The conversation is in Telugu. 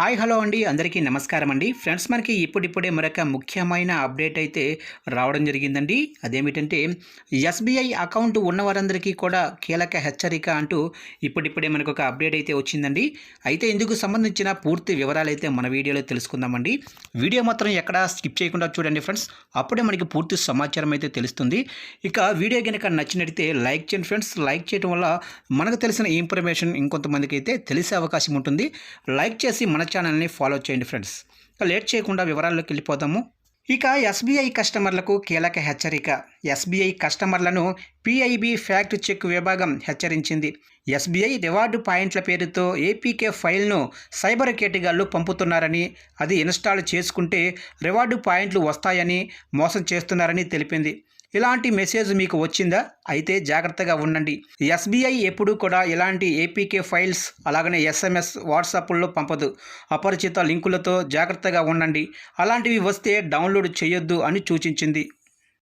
హాయ్ హలో అండి. అందరికీ నమస్కారం అండి. ఫ్రెండ్స్ మనకి ఇప్పుడిప్పుడే మరొక ముఖ్యమైన అప్డేట్ అయితే రావడం జరిగిందండి. అదేమిటంటే ఎస్బీఐ అకౌంట్ ఉన్న వారందరికీ కూడా కీలక హెచ్చరిక అంటూ ఇప్పుడిప్పుడే మనకు ఒక అప్డేట్ అయితే వచ్చిందండి. అయితే ఇందుకు సంబంధించిన పూర్తి వివరాలు అయితే మన వీడియోలో తెలుసుకుందామండి. వీడియో మాత్రం ఎక్కడా స్కిప్ చేయకుండా చూడండి ఫ్రెండ్స్. అప్పుడే మనకి పూర్తి సమాచారం అయితే తెలుస్తుంది. ఇక వీడియో కనుక నచ్చినట్టయితే లైక్ చేయండి ఫ్రెండ్స్. లైక్ చేయడం వల్ల మనకు తెలిసిన ఇన్ఫర్మేషన్ ఇంకొంతమందికి అయితే తెలిసే అవకాశం ఉంటుంది. లైక్ చేసి మన ఛానల్ని ఫాలో చేయండి ఫ్రెండ్స్. లేట్ చేయకుండా వివరాల్లోకి వెళ్ళిపోదాము. ఇక ఎస్బీఐ కస్టమర్లకు కీలక హెచ్చరిక. ఎస్బీఐ కస్టమర్లను పిఐబి ఫ్యాక్ట్ చెక్ విభాగం హెచ్చరించింది. ఎస్బీఐ రివార్డు పాయింట్ల పేరుతో ఏపీకే ఫైల్ను సైబర్ కేటగాళ్ళు పంపుతున్నారని అది ఇన్స్టాల్ చేసుకుంటే రివార్డు పాయింట్లు వస్తాయని మోసం చేస్తున్నారని తెలిపింది. ఇలాంటి మెసేజ్ మీకు వచ్చిందా? అయితే జాగ్రత్తగా ఉండండి. ఎస్బీఐ ఎప్పుడూ కూడా ఇలాంటి ఏపీకే ఫైల్స్ అలాగనే ఎస్ఎంఎస్ వాట్సాప్లో పంపదు. అపరిచిత లింకులతో జాగ్రత్తగా ఉండండి. అలాంటివి వస్తే డౌన్లోడ్ చేయొద్దు అని సూచించింది.